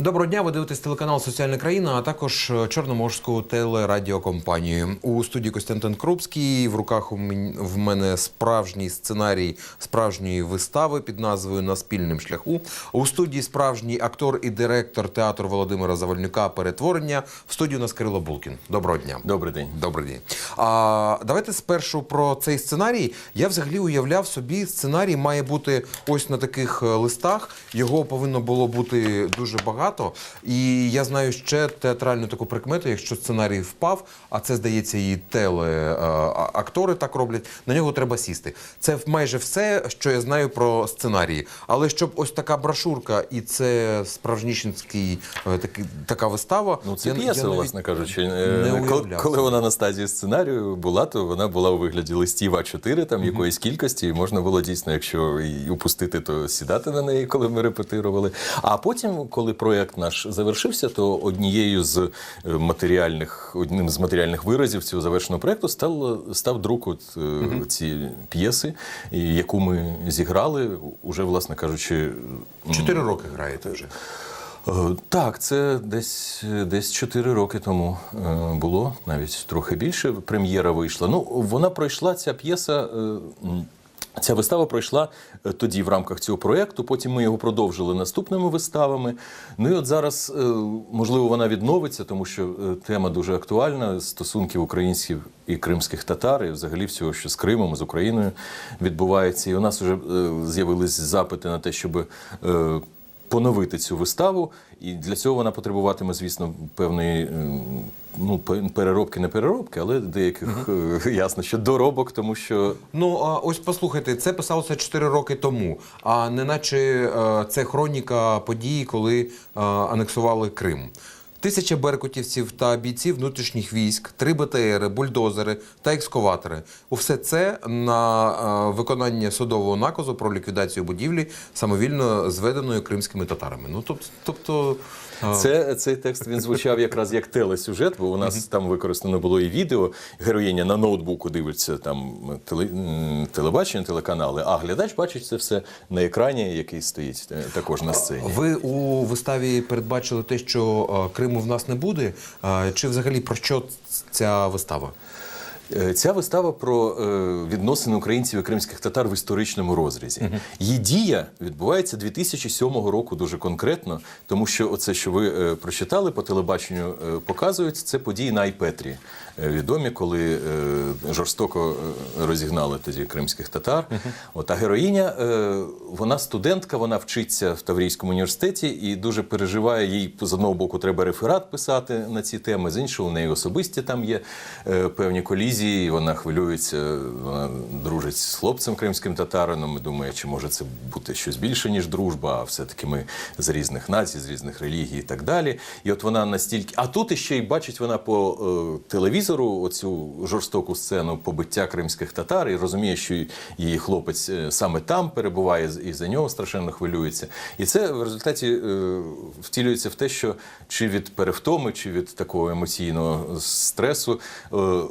Доброго дня, ви дивитесь телеканал Соціальна країна, а також е, Чорноморську телерадіокомпанію. У студії Костянтин Крупський. В руках в мене справжній сценарій справжньої вистави під назвою На спільним шляху. У студії справжній актор і директор театру Володимира Завальнюка Перетворення. В студії у нас Кирило Булкін. Доброго дня. Добрий день. Добрий день. А, давайте спершу про цей сценарій. Я взагалі уявляв собі, сценарій має бути ось на таких е, листах. Його повинно було бути дуже багато. І я знаю ще театральну таку прикмету, якщо сценарій впав, а це здається і телеактори так роблять. На нього треба сісти. Це майже все, що я знаю про сценарії. Але щоб ось така брошурка, і це справжнішинський е, такий така вистава. Ну, це я- п'єса, я навіть власне кажучи. не Е, коли, уявляв коли вона на стадії сценарію була, то вона була у вигляді листів А4, там якоїсь кількості, і можна було дійсно, якщо і упустити, то сідати на неї, коли ми репетирували. А потім, коли проєкт наш завершився, то однією з е, матеріальних, одним з матеріальних виразів цього завершеного проєкту став, став друк от, е, ці п'єси, яку ми зіграли, уже, власне кажучи, Чотири роки граєте вже. Е, Так, це десь десь 4 роки тому було, навіть трохи більше. Прем'єра вийшла. Ну, вона пройшла ця п'єса. Ця вистава пройшла е, тоді в рамках цього проєкту. Потім ми його продовжили наступними виставами. Ну і от зараз, е, можливо, вона відновиться, тому що е, тема дуже актуальна стосунків українців і кримських татар, і взагалі всього, що з Кримом, з Україною відбувається. І у нас вже з'явились запити на те, щоб поновити цю виставу, і для цього вона потребуватиме, звісно, певної ем, ну, пе- переробки, не переробки, але деяких е, ясно, що доробок, тому що Ну а ось послухайте, це писалося 4 роки тому. А не наче е, це хроніка подій, коли е, анексували Крим. Тисяча беркутівців та бійців внутрішніх військ, три БТРи, бульдозери та екскаватори. Усе це на е, виконання судового наказу про ліквідацію будівлі самовільно зведеної кримськими татарами. Ну тобто, тобто це, цей текст він звучав якраз як телесюжет, бо у нас там використано було і відео. Героїня на ноутбуку дивиться там теле, телебачення, телеканали, а глядач бачить це все на екрані, який стоїть е, також на сцені. Ви у виставі передбачили те, що е, Криму в нас не буде. Чи взагалі про що ця вистава? Е, Ця вистава про е, відносини українців і кримських татар в історичному розрізі. Її дія відбувається 2007 року дуже конкретно, тому що оце, що ви е, прочитали по телебаченню, показують це події на Айпетрі. Е, відомі, коли е, жорстоко е, розігнали тоді кримських татар. От, а героїня, вона студентка, вона вчиться в Таврійському університеті і дуже переживає. Їй з одного боку треба реферат писати на ці теми, з іншого у неї особисті там є певні колізії. Вона хвилюється, вона дружить з хлопцем кримським татарином. і думає, чи може це бути щось більше, ніж дружба, а все-таки ми з різних націй, з різних релігій і так далі. І от вона настільки. А тут іще й бачить вона по е, телевізору оцю жорстоку сцену побиття кримських татар і розуміє, що її хлопець е, саме там перебуває і за нього страшенно хвилюється. І це в результаті е, втілюється в те, що чи від перевтоми, чи від такого емоційного стресу. е,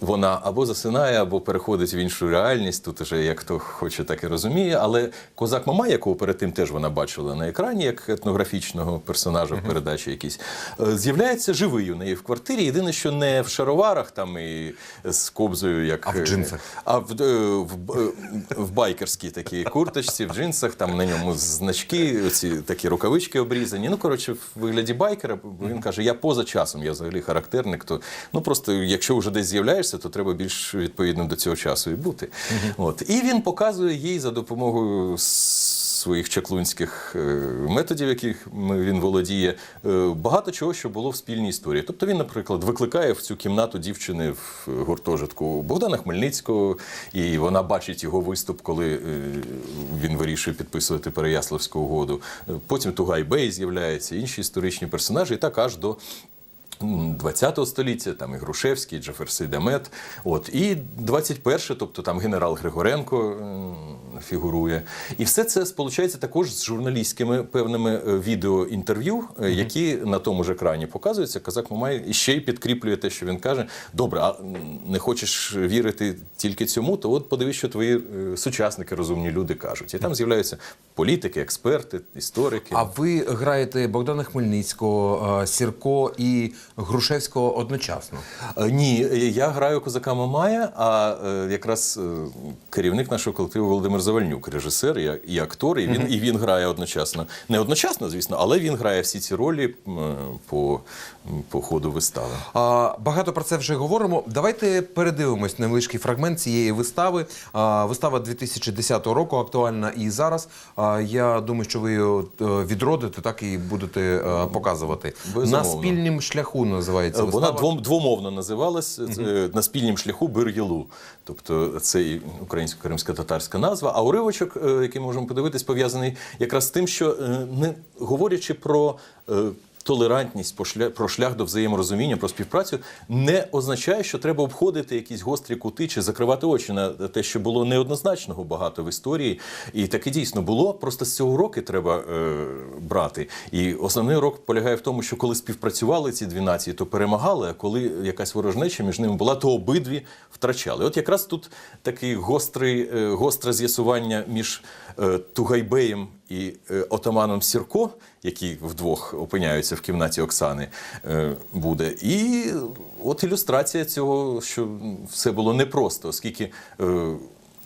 вона або засинає, або переходить в іншу реальність. Тут уже як хто хоче, так і розуміє. Але козак Мама, якого перед тим теж вона бачила на екрані, як етнографічного персонажа в передачі якійсь, е, з'являється живий у неї в квартирі. Єдине, що не в шароварах там і з кобзою, як А в е, джинсах? а в, е, в, е, в байкерській такій курточці, в джинсах, там на ньому значки, оці такі рукавички обрізані. Ну, коротше, в вигляді байкера він каже: я поза часом, я взагалі характерник. То ну просто якщо вже десь з'являєшся, то треба більш відповідним до цього часу і бути. От і він показує їй за допомогою. Своїх чаклунських е, методів, яких він володіє, е, багато чого, що було в спільній історії. Тобто він, наприклад, викликає в цю кімнату дівчини в гуртожитку Богдана Хмельницького, і вона бачить його виступ, коли е, він вирішує підписувати Переяславську угоду. Е, Потім Тугай Бей з'являється, інші історичні персонажі, і так аж до м, 20 століття, там і Грушевський, і Джаферси Демет. От, і 21, тобто там генерал Григоренко фігурує. І все це сполучається також з журналістськими певними е, відеоінтерв'ю, е, які на тому ж екрані показуються. Казак Мамай і ще й підкріплює те, що він каже: добре, а не хочеш вірити тільки цьому, то от подивись, що твої е, сучасники, розумні люди кажуть. І там з'являються політики, експерти, історики. А ви граєте Богдана Хмельницького, е, Сірко і Грушевського одночасно. Е, Ні, е, я граю козака Мамая, а е, якраз керівник нашого колективу Володимир Завальнюк, режисер і, актор, і він, і він грає одночасно. Не одночасно, звісно, але він грає всі ці ролі по, по ходу вистави. А, багато про це вже говоримо. Давайте передивимось невеличкий фрагмент цієї вистави. А, вистава 2010 року актуальна і зараз. А, я думаю, що ви її відродите, так і будете показувати. Безумовно. На спільнім шляху називається Е, вистава. Вона двом, двомовно називалась е, на спільнім шляху Бир-Єлу. Тобто це і українсько-кримська татарська назва. А уривочок, який ми можемо подивитись, пов'язаний якраз з тим, що е, не говорячи про. Толерантність по шля- про шлях до взаєморозуміння, про співпрацю не означає, що треба обходити якісь гострі кути чи закривати очі на те, що було неоднозначного багато в історії. І таке дійсно було. Просто з цього уроки треба е, брати. І основний урок полягає в тому, що коли співпрацювали ці дві нації, то перемагали. А коли якась ворожнеча між ними була, то обидві втрачали. От якраз тут такий гострий, е, гостре з'ясування між Тугайбеєм і е, отаманом Сірко, які вдвох опиняються в кімнаті Оксани, е, буде. І от ілюстрація цього, що все було непросто, оскільки е,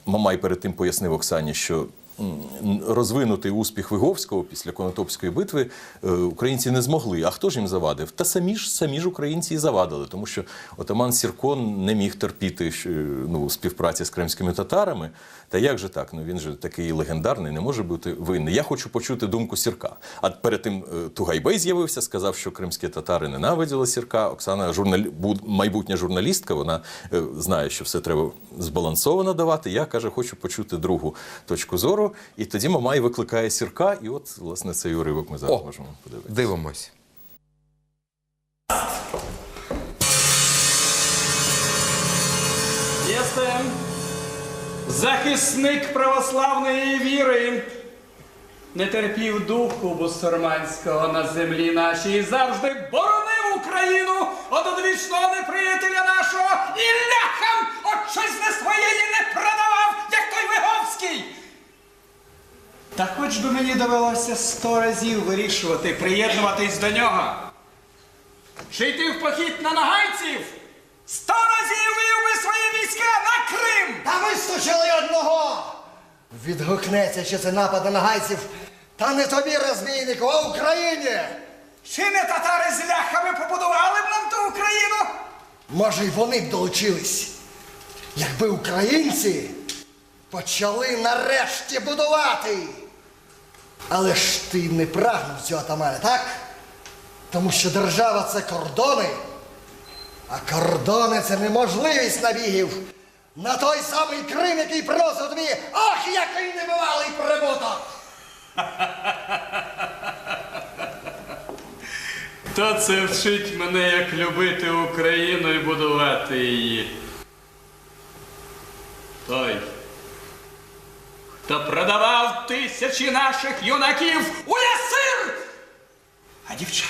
Мамай перед тим пояснив Оксані, що розвинути успіх Виговського після Конотопської битви е, українці не змогли. А хто ж їм завадив? Та самі ж самі ж українці і завадили, тому що отаман Сірко не міг терпіти е, ну, співпраці з кримськими татарами. Та як же так? Ну він же такий легендарний, не може бути винний. Я хочу почути думку Сірка. А перед тим е, Тугайбей з'явився, сказав, що кримські татари ненавиділи Сірка. Оксана, журналі... майбутня журналістка, вона знає, що все треба збалансовано давати. Я каже, хочу почути другу точку зору. І тоді Мамай викликає Сірка, і от власне цей уривок ми зараз О. можемо подивитися. Дивимось. Єстем захисник православної віри, не терпів духу бусурманського на землі нашій і завжди боронив Україну від одвічного неприятеля нашого і ляхам отчизни своєї не продавав, як той Виговський. Та хоч би мені довелося сто разів вирішувати, приєднуватись до нього. Чи йти в похід на нагайців? Сто разів вивів би свої війська на Крим! Та вистачили одного! Відгукнеться, що це напад на нагайців. Та не тобі, розбійнику, а Україні! Чи не татари з ляхами побудували б нам ту Україну? Може, й вони б долучились, якби українці почали нарешті будувати. Але ж ти не прагнув цього отамана, так? Тому що держава це кордони, а кордони це неможливість набігів на той самий Крим, який приносив тобі, ах, який небивалий прибуток! Хто це вчить мене, як любити Україну і будувати її? Той, хто продавав тисячі наших юнаків у ясир, а дівчат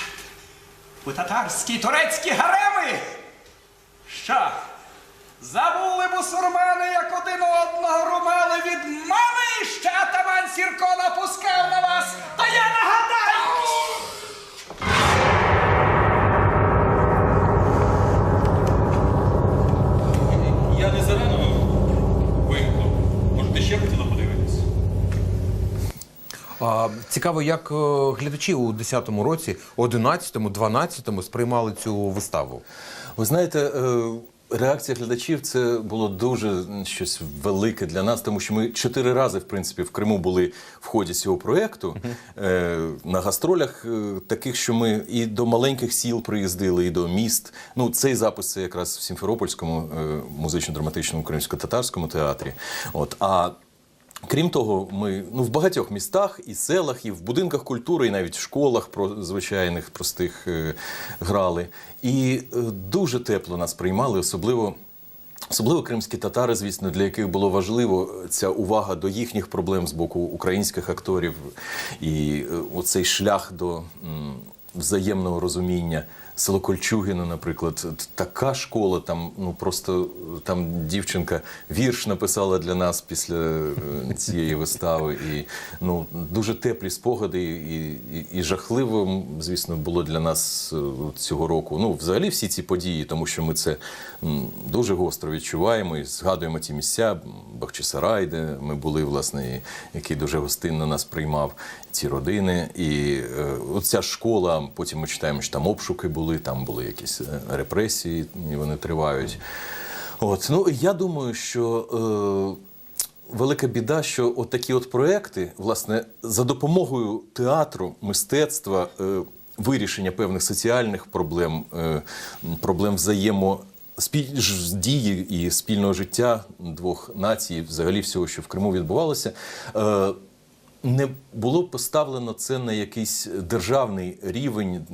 у татарські й турецькі гареми. Що? Забули бусурмани, як один одного румали від мами, що атаман Сірко напускав на вас, та я нагадаю! Я не зарано вимкнув. Може, ти ще хотіла? А, цікаво, як е, глядачі у 10-му році, 11-му, 12-му сприймали цю виставу. Ви знаєте, е, реакція глядачів це було дуже щось велике для нас, тому що ми чотири рази, в принципі, в Криму були в ході цього проєкту е, на гастролях, е, таких, що ми і до маленьких сіл приїздили, і до міст. Ну, цей запис це якраз в Сімферопольському е, музично-драматичному кримсько-татарському театрі. От, а Крім того, ми ну, в багатьох містах і селах, і в будинках культури, і навіть в школах про звичайних простих е, грали. І е, дуже тепло нас приймали, особливо. Особливо кримські татари, звісно, для яких було важливо ця увага до їхніх проблем з боку українських акторів, і е, оцей шлях до взаємного розуміння. Село Кольчугіно, наприклад, така школа, там ну просто е, там дівчинка вірш написала для нас після е, цієї вистави. І ну дуже теплі спогади, і, і, і жахливо, звісно, було для нас е, цього року. Ну, взагалі, всі ці події, тому що ми це дуже гостро відчуваємо і згадуємо ті місця, Бахчисарай, де ми були, власне, який дуже гостинно нас приймав, ці родини. І е, оця школа, потім ми читаємо, що там обшуки були, там були якісь е, репресії, і вони тривають. От, ну я думаю, що. Е, Велика біда, що от такі от проекти, власне, за допомогою театру, мистецтва, е, вирішення певних соціальних проблем, е, проблем взаємо. дії і спільного життя двох націй, взагалі всього, що в Криму відбувалося, е, не було поставлено це на якийсь державний рівень,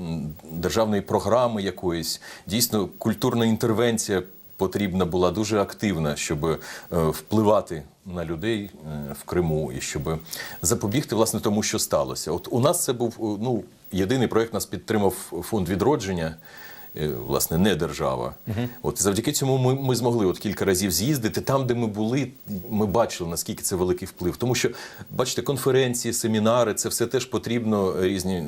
державної програми якоїсь. Дійсно, культурна інтервенція потрібна була дуже активна, щоб е, впливати на людей е, в Криму і щоб запобігти власне тому, що сталося. От у нас це був е, ну єдиний проект, нас підтримав фонд відродження. Е, Власне, не держава. От завдяки цьому ми, ми змогли от кілька разів з'їздити. Там, де ми були, ми бачили, наскільки це великий вплив. Тому що, бачите, конференції, семінари, це все теж потрібно, різні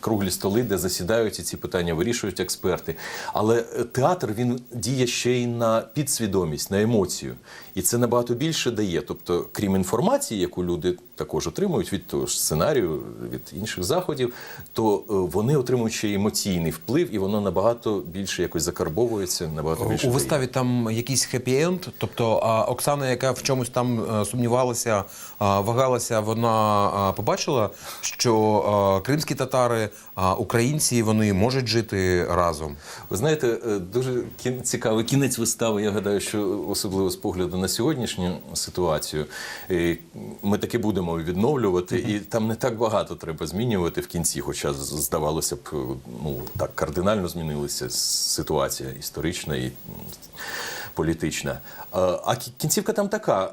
круглі столи, де засідають і ці питання вирішують експерти. Але е, театр він діє ще й на підсвідомість, на емоцію. І це набагато більше дає. Тобто, крім інформації, яку люди також отримують від того ж сценарію, від інших заходів, то е, вони отримують ще емоційний вплив, і воно набагато більше якось закарбовується, набагато більше. У дає. виставі там якийсь хеппі-енд, тобто а, Оксана, яка в чомусь там е, сумнівалася, вагалася, вона побачила, що кримські татари, а, українці, вони можуть жити разом. Ви знаєте, е, дуже цікавий кінець вистави. Я гадаю, що особливо з погляду на сьогоднішню ситуацію, ми таки будемо відновлювати, і там не так багато треба змінювати в кінці, хоча здавалося б, ну так кардинально змінилася ситуація історична і політична. А кінцівка там така.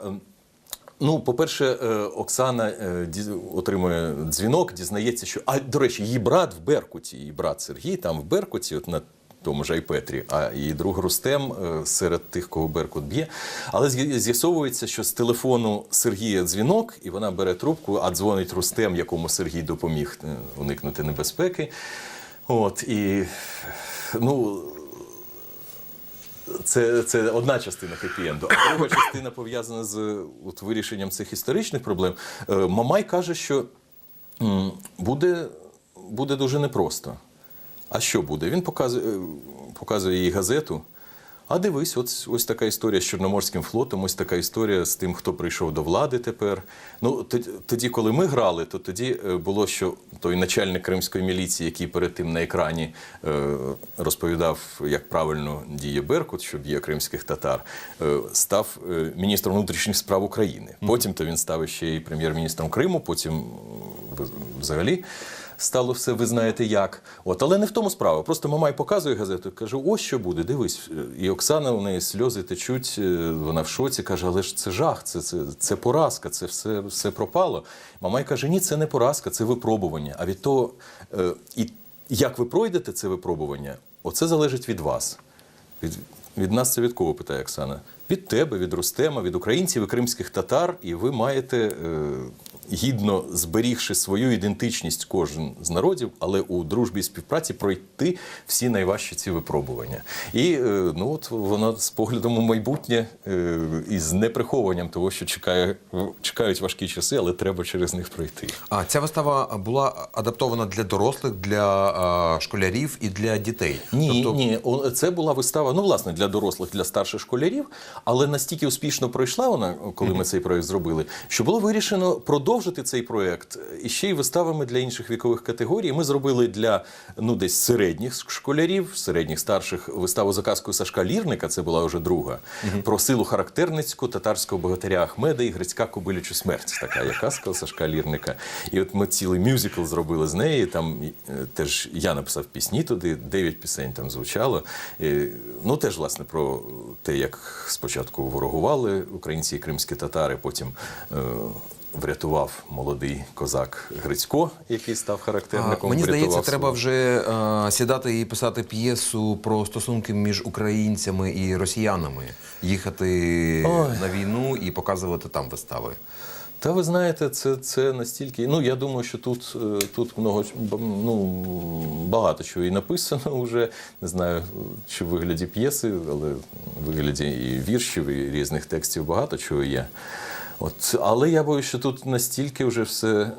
Ну, по-перше, е, Оксана е, отримує дзвінок, дізнається, що. А до речі, її брат в Беркуті, її брат Сергій там в Беркуті, от на тому ж Айпетрі, а її друг Рустем е, серед тих, кого Беркут б'є. Але з'ясовується, що з телефону Сергія дзвінок, і вона бере трубку, а дзвонить Рустем, якому Сергій допоміг е, уникнути небезпеки. От і ну. Це, це одна частина хеппі-енду. А друга частина пов'язана з от, вирішенням цих історичних проблем. Е, Мамай каже, що буде, буде дуже непросто. А що буде? Він показує, е, показує їй газету. А дивись, ось, ось така історія з Чорноморським флотом, ось така історія з тим, хто прийшов до влади тепер. Ну, тоді, коли ми грали, то тоді е, було, що той начальник кримської міліції, який перед тим на екрані е, розповідав, як правильно діє Беркут, що б'є кримських татар, став міністром внутрішніх справ України. Потім то він став ще й прем'єр-міністром Криму, потім взагалі стало все, ви знаєте як. От, але не в тому справа. Просто Мамай показує газету, каже: ось що буде, дивись. І Оксана, у неї сльози течуть, е, вона в шоці каже, але ж це жах, це, це, це поразка, це все, все пропало. Мамай каже, ні, це не поразка, це випробування. А від того, е, і як ви пройдете це випробування, оце залежить від вас. Від, від нас це від кого, питає Оксана? Від тебе, від Рустема, від українців і кримських татар, і ви маєте, е, гідно зберігши свою ідентичність кожен з народів, але у дружбі і співпраці пройти всі найважчі ці випробування. І е, ну от воно з поглядом у майбутнє е, і з неприховуванням того, що чекає, чекають важкі часи, але треба через них пройти. А ця вистава була адаптована для дорослих, для а, школярів і для дітей. Ні, Тобто- ні, це була вистава, ну власне, для дорослих, для старших школярів, але настільки успішно пройшла вона, коли ми цей проект зробили, що було вирішено продовжити цей проект і ще й виставами для інших вікових категорій. Ми зробили для ну десь середніх школярів, середніх старших виставу за казкою Сашка Лірника. Це була вже друга про силу характерницьку татарського богатиря Ахмеда і Грицька Кобилячу смерть. Така є казка Сашка Лірника. І от ми цілий мюзикл зробили з неї. Там е, теж я написав пісні туди, дев'ять пісень там звучало. Ну теж власне про те, як спочатку ворогували українці і кримські татари, потім. Е, Врятував молодий козак Грицько, який став А, характерником. Мені здається, свого. треба вже е, сідати і писати п'єсу про стосунки між українцями і росіянами, їхати Ой. на війну і показувати там вистави. Та ви знаєте, це, це настільки. Ну я думаю, що тут, е, тут много ну, багато чого і написано вже. Не знаю, чи в вигляді п'єси, але в вигляді і віршів, і різних текстів багато чого є. От, але я боюсь, що тут настільки вже все,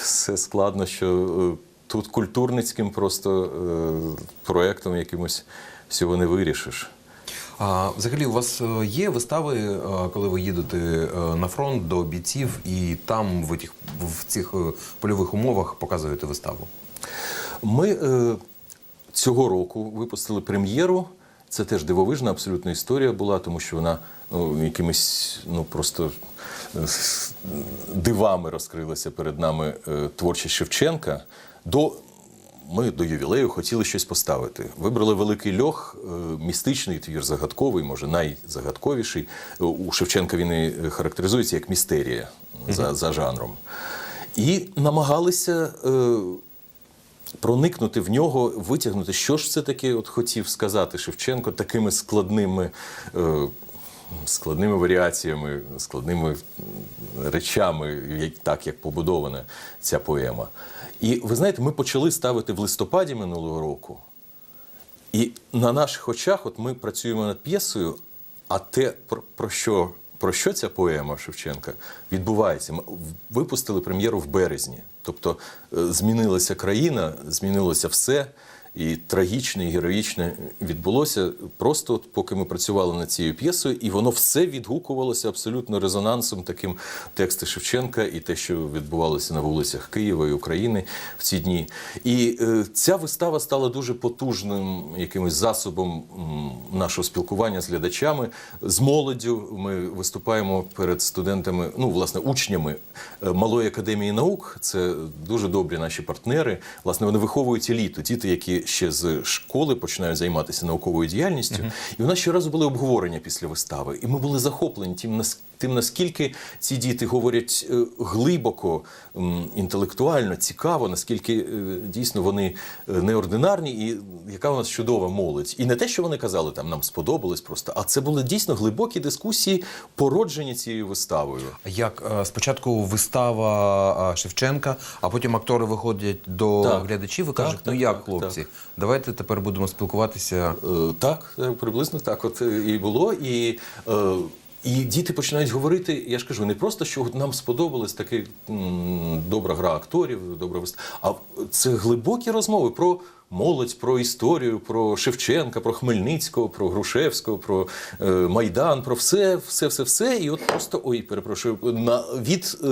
все складно, що е, тут культурницьким просто е, проєктом якимось всього не вирішиш. А взагалі, у вас е, є вистави, е, коли ви їдете е, на фронт до бійців, і там в цих, в цих польових умовах показуєте виставу? Ми е, цього року випустили прем'єру. Це теж дивовижна абсолютно історія була, тому що вона ну, якимись ну просто дивами розкрилася перед нами творчість Шевченка. До ми до ювілею хотіли щось поставити. Вибрали великий льох, е, містичний твір загадковий, може найзагадковіший. У Шевченка він і характеризується як містерія за, за жанром. І намагалися. е, проникнути в нього, витягнути, що ж це таке от хотів сказати Шевченко такими складними. Е, Складними варіаціями, складними речами, як, так як побудована ця поема. І ви знаєте, ми почали ставити в листопаді минулого року. І на наших очах, от ми працюємо над п'єсою, а те, про, про, що, про що ця поема Шевченка відбувається. Ми випустили прем'єру в березні. Тобто е, змінилася країна, змінилося все. І трагічне, і героїчне відбулося просто от, поки ми працювали над цією п'єсою, і воно все відгукувалося абсолютно резонансом таким тексти Шевченка і те, що відбувалося на вулицях Києва і України в ці дні. І е, ця вистава стала дуже потужним якимось засобом нашого спілкування з глядачами, з молоддю. Ми виступаємо перед студентами, ну власне, учнями е, Малої академії наук. Це дуже добрі наші партнери. Власне, вони виховують еліту, діти, які ще з школи починають займатися науковою діяльністю. І у нас щоразу були обговорення після вистави. І ми були захоплені тим, нас- тим наскільки ці діти говорять е, глибоко, інтелектуально, цікаво, наскільки е, дійсно вони е, неординарні, і яка у нас чудова молодь. І не те, що вони казали, там нам сподобалось просто, а це були дійсно глибокі дискусії, породжені цією виставою. Як спочатку вистава Шевченка, а потім актори виходять до Так. глядачів і Так, кажуть: ну так, як, так, хлопці, так. давайте тепер будемо спілкуватися. Так, приблизно так от і було. І, і діти починають говорити, я ж кажу, не просто, що нам сподобалась така добра гра акторів, добра вистава, а це глибокі розмови про молодь, про історію, про Шевченка, про Хмельницького, про Грушевського, про е, Майдан, про все, все, все, все. І от просто ой, перепрошую, на від е,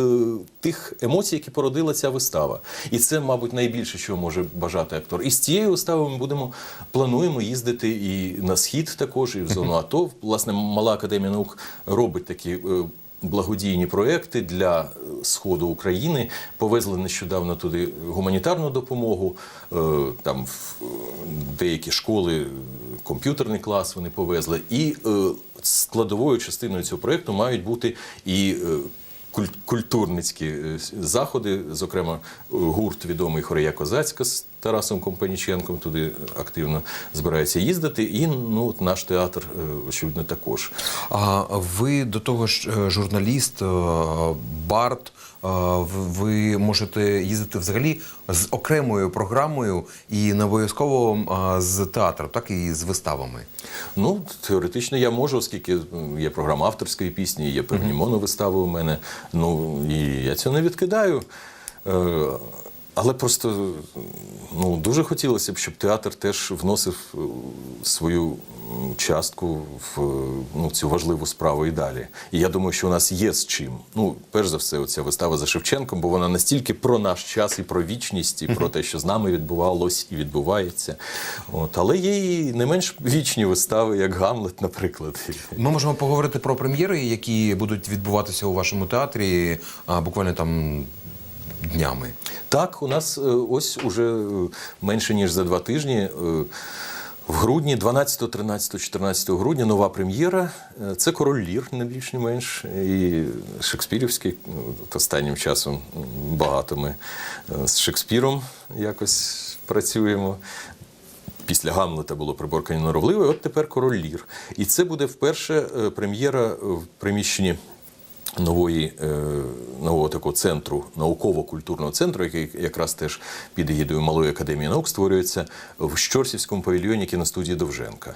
тих емоцій, які породила ця вистава. І це, мабуть, найбільше, чого може бажати актор. І з цією виставою ми будемо плануємо їздити і на схід також, і в зону АТО. Власне, мала академія наук робить такі. е, Благодійні проекти для е, сходу України повезли нещодавно туди гуманітарну допомогу. е, Там в е, деякі школи, комп'ютерний клас вони повезли. І складовою частиною цього проекту мають бути і культурницькі заходи, зокрема гурт відомий Хорея Козацька Тарасом Компаніченком туди активно збирається їздити. І ну, от наш театр, е, очевидно, також. А ви до того ж е, журналіст, е, бард. в- Ви можете їздити взагалі з окремою програмою і не обов'язково з театром, так і з виставами. Ну, теоретично я можу, оскільки є програма авторської пісні, є певні моновистави у мене. Ну і я цього не відкидаю. Але просто ну, дуже хотілося б, щоб театр теж вносив е, свою частку в е, ну, цю важливу справу і далі. І я думаю, що у нас є з чим. Ну, перш за все, оця вистава за Шевченком, бо вона настільки про наш час і про вічність, і про те, що з нами відбувалось і відбувається. От. Але є і не менш вічні вистави, як Гамлет, наприклад. Ми можемо поговорити про прем'єри, які будуть відбуватися у вашому театрі а, буквально там днями. Так, у нас е, ось уже е, менше ніж за два тижні. е, В грудні, 12, 13, 14 грудня, нова прем'єра. Це король Лір, не більш не менш. І Шекспірівський. Останнім часом багато ми з Шекспіром якось працюємо. Після Гамлета було приборкання норовливе, от тепер король Лір. І це буде вперше прем'єра в приміщенні нової, е, нового такого центру, науково-культурного центру, який якраз теж під егідою Малої академії наук створюється в Щорсівському павільйоні кіностудії Довженка.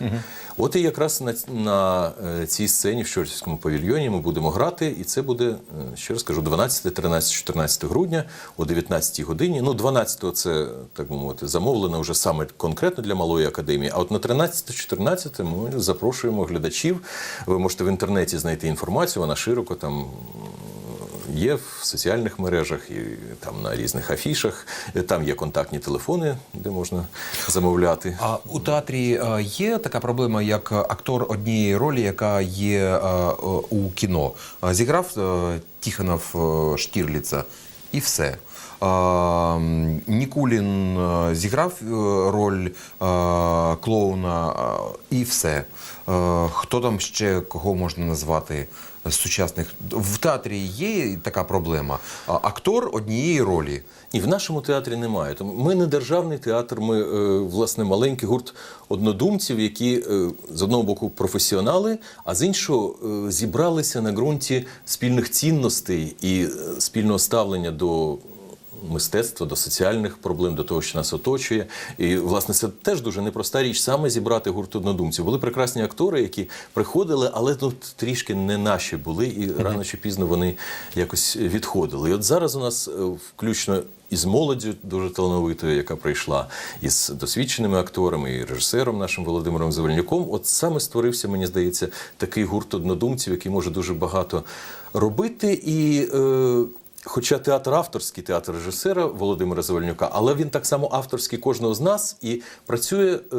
От і якраз на, на е, цій сцені в Щорсівському павільйоні ми будемо грати, і це буде, е, ще раз кажу, 12, 13, 14 грудня о 19 годині. Ну, 12 це, так би мовити, замовлено вже саме конкретно для Малої академії. А от на 13-14 ми запрошуємо глядачів. Ви можете в інтернеті знайти інформацію, вона широко там є в соціальних мережах і там на різних афішах. Там є контактні телефони, де можна замовляти. А у театрі е, є така проблема, як актор однієї ролі, яка є е, е, у кіно. Зіграв Тіхонов е, Штірліца і все. Нікулін зіграв роль клоуна і все. Хто там ще кого можна назвати сучасних? В театрі є така проблема. Актор однієї ролі. І в нашому театрі немає. Тому ми не державний театр, ми е, власне маленький гурт однодумців, які е, з одного боку професіонали, а з іншого е, зібралися на ґрунті спільних цінностей і спільного ставлення до. Мистецтва до соціальних проблем, до того, що нас оточує, і власне це теж дуже непроста річ саме зібрати гурт однодумців. Були прекрасні актори, які приходили, але тут трішки не наші були, і рано чи пізно вони якось відходили. І от зараз у нас е, включно із молоддю дуже талановитою, яка прийшла із досвідченими акторами і режисером нашим Володимиром Завельнюком. От саме створився, мені здається, такий гурт однодумців, який може дуже багато робити. І е, Хоча театр авторський, театр режисера Володимира Завельнюка, але він так само авторський кожного з нас і працює. е,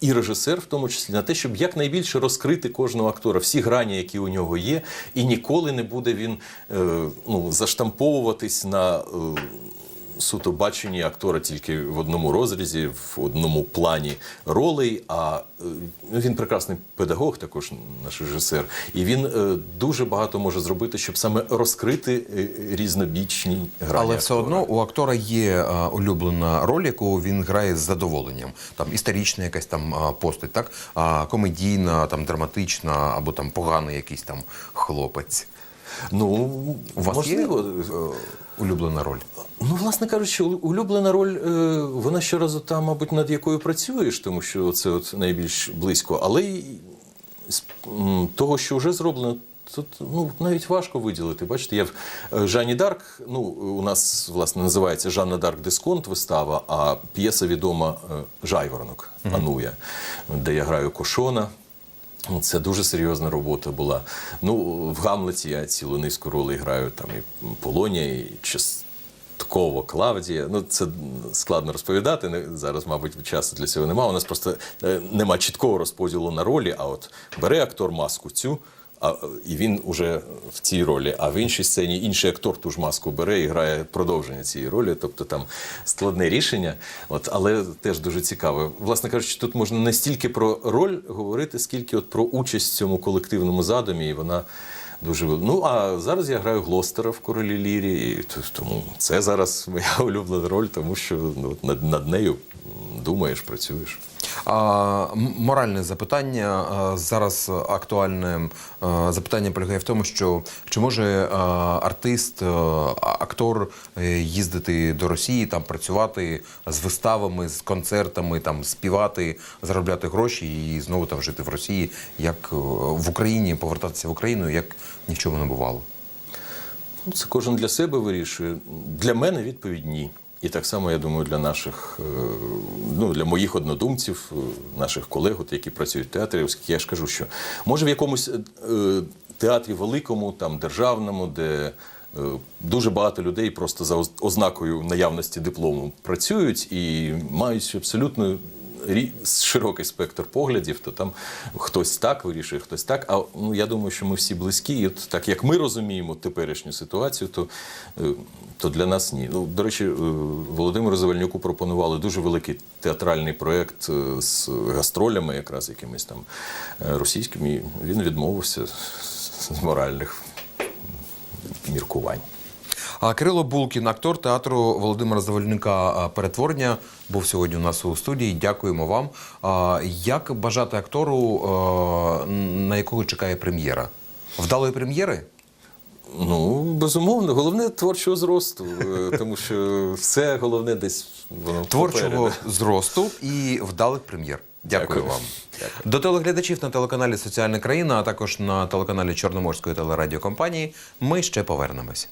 І режисер, в тому числі, на те, щоб якнайбільше розкрити кожного актора, всі грані, які у нього є, і ніколи не буде він е, ну, заштамповуватись на е, суто баченні актора тільки в одному розрізі, в одному плані ролей. А е, ну, він прекрасний педагог, також наш режисер, і він е, дуже багато може зробити, щоб саме розкрити е, різнобічні грані. Але все актора. одно у актора є улюблена роль, яку він грає з задоволенням. Там історична якась там постать, так? А, комедійна, там драматична, або там поганий якийсь там хлопець. ну У вас можливо, є улюблена роль? Ну, власне кажучи, улюблена роль, е, вона щоразу та, мабуть, над якою працюєш, тому що це от найбільш близько. Але й з того, що вже зроблено, тут ну, навіть важко виділити. Бачите, я в е, Жанні Дарк, ну, у нас, власне, називається Жанна Дарк Дисконт вистава, а п'єса відома е, Жайворонок Ануя, де я граю Кошона. Це дуже серйозна робота була. Ну, в Гамлеті я цілу низку ролей граю там і Полонія, і частково Клавдія. Ну, це складно розповідати. Зараз, мабуть, часу для цього немає. У нас просто е, нема чіткого розподілу на ролі, а от бере актор маску цю. А, і він уже в цій ролі, а в іншій сцені інший актор ту ж маску бере і грає продовження цієї ролі. Тобто там складне рішення, от, але теж дуже цікаве. Власне кажучи, тут можна не стільки про роль говорити, скільки от про участь в цьому колективному задумі, і вона дуже Ну а зараз я граю Глостера в королі Лірі, і тому це зараз моя улюблена роль, тому що ну, над, над нею думаєш, працюєш. Моральне запитання зараз актуальне запитання полягає в тому, що чи може артист, актор е, їздити до Росії, там працювати з виставами, з концертами, там співати, заробляти гроші і знову там жити в Росії, як е, в Україні, повертатися в Україну, як ні в чому не бувало. Це кожен для себе вирішує. Для мене відповідь ні. І так само, я думаю, для наших, е, ну, для моїх однодумців, е, наших колег, які працюють в театрі, оскільки я ж кажу, що може в якомусь е, театрі великому, там, державному, де дуже багато людей просто за оз- ознакою наявності диплому працюють і мають абсолютно широкий спектр поглядів, то там хтось так вирішує, хтось так. А ну я думаю, що ми всі близькі. І от так як ми розуміємо теперішню ситуацію, то, е, то для нас ні. Ну, до речі, е, Володимиру Завальнюку пропонували дуже великий театральний проєкт е, з гастролями, якраз якимись там російськими. Він відмовився з моральних міркувань. А Кирило Булкін, актор театру Володимира Завальника а, перетворення, був сьогодні у нас у студії. Дякуємо вам. Як бажати актору, на якого чекає прем'єра? Вдалої прем'єри? Ну, безумовно, головне творчого зросту, е, тому що все головне десь воно Творчого попереду. зросту і вдалих прем'єр. Дякую, Дякую. вам. До телеглядачів на телеканалі Соціальна країна, а також на телеканалі Чорноморської телерадіокомпанії. Ми ще повернемось.